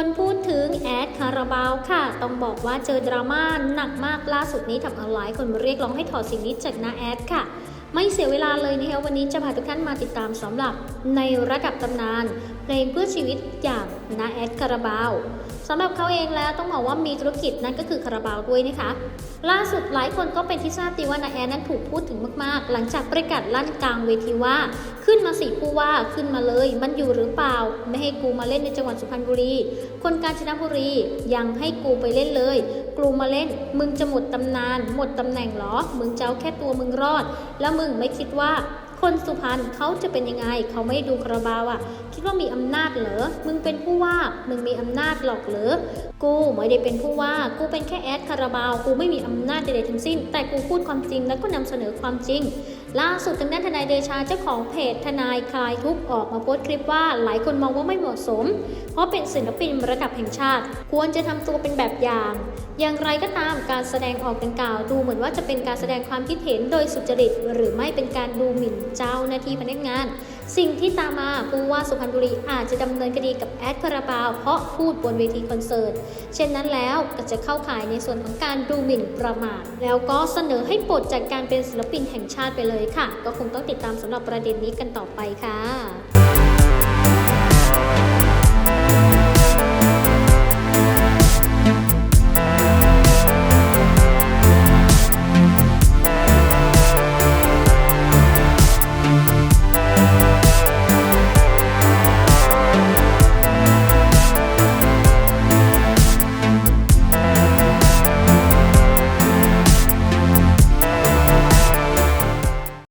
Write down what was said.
คนพูดถึงแอดคาราบาวค่ะ ต้องบอกว่าเจอดราม่าหนักมากล่าสุดนี้ทำเอาหลายคนเรียกร้องให้ถอดสิ่งนี้จากหน้าแอดค่ะ ไม่เสียเวลาเลยนะคะวันนี้จะพาทุกท่านมาติดตามสำหรับในระดับตำนานเพลงเพื่อชีวิตอย่างนาแอดคาราบาวสำหรับเขาเองแล้วต้องบอกว่ามีธุรกิจนั่นก็คือคาราบาวด้วยนะคะ ล่าสุดหลายคนก็เป็นที่ทราบดีว่านาแอดนั้นถูกพูดถึงมากๆ หลังจากประกาศลั่นกลางเวทีว่า ขึ้นมาสิผู้ว่าขึ้นมาเลย มันอยู่หรือเปล่า ไม่ให้กูมาเล่นในจังหวัดสุพรรณบุรี คนกาญจนบุรียังให้กูไปเล่นเลย กูมาเล่น มึงจะหมดตำนาน หมดตำแหน่งเหรอ มึงจะเอาแค่ตัวมึงรอด แล้วมึงไม่คิดว่าคนสุพรรณเขาจะเป็นยังไง เขาไม่ดูคาราบาวอะคิดว่ามีอำนาจเหรอ มึงเป็นผู้ว่า มึงมีอำนาจหรอกเหรอ กูไม่ได้เป็นผู้ว่า กูเป็นแค่แอดคาราบาว กูไม่มีอำนาจใดๆทั้งสิ้น แต่กูพูดความจริงแล้วก็นำเสนอความจริง ล่าสุดทางด้านทนายเดชาเจ้าของเพจทนายคลายทุกออกมาโพสต์คลิปว่าหลายคนมองว่าไม่เหมาะสม เพราะเป็นศิลปินระดับแห่งชาติ ควรจะทำตัวเป็นแบบอย่างอย่างไรก็ตามการแสดงออกดังกล่าว ดูเหมือนว่าจะเป็นการแสดงความคิดเห็นโดยสุจริต หรือไม่เป็นการดูหมิ่นเจ้าหน้าที่พนักงาน สิ่งที่ตามมาผู้ว่าสุพรรณบุรีอาจจะดำเนินคดีกับแอดคาราบาว เพราะพูดบนเวทีคอนเสิร์ต เช่นนั้นแล้วก็จะเข้าข่ายในส่วนของการดูหมิ่นประมาท แล้วก็เสนอให้ปลดจากการเป็นศิลปินแห่งชาติไปเลยค่ะ ก็คงต้องติดตามสำหรับประเด็นนี้กันต่อไปค่ะ